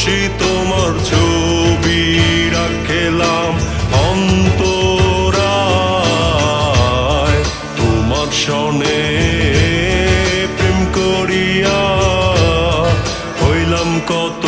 খুশি তোমার ছবি রাখলাম অন্তরায়। তোমার সনে প্রেম করিয়া হইলাম কত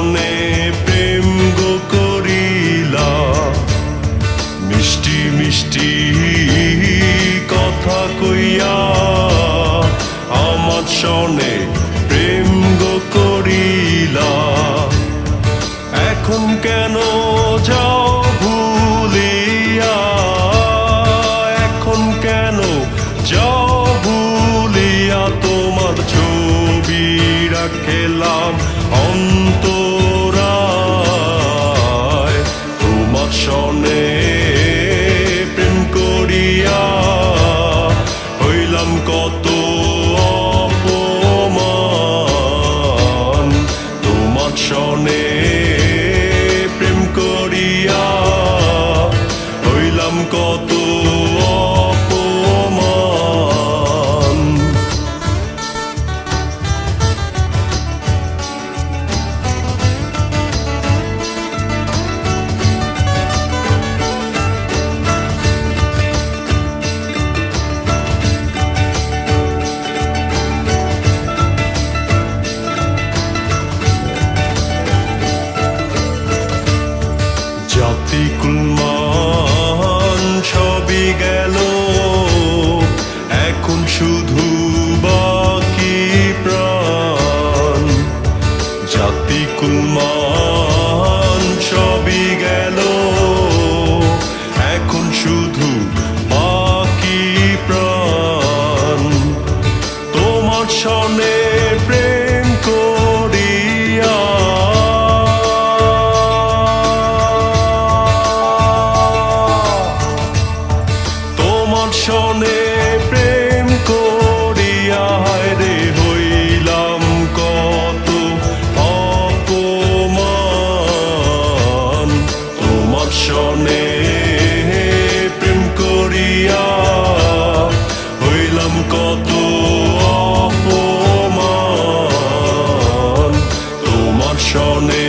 সনে প্রেম গো করিলা। মিষ্টি মিষ্টি কথা কইয়া আমার সনে প্রেম গো করিলা। এখন কেন যাও ভুলিয়া? এখন কেন যাও ভুলিয়া? তোমার ছবি রাখলাম অন্তরায় তোমার সনে জাতি কুলমান সবই গেল তোমার সনে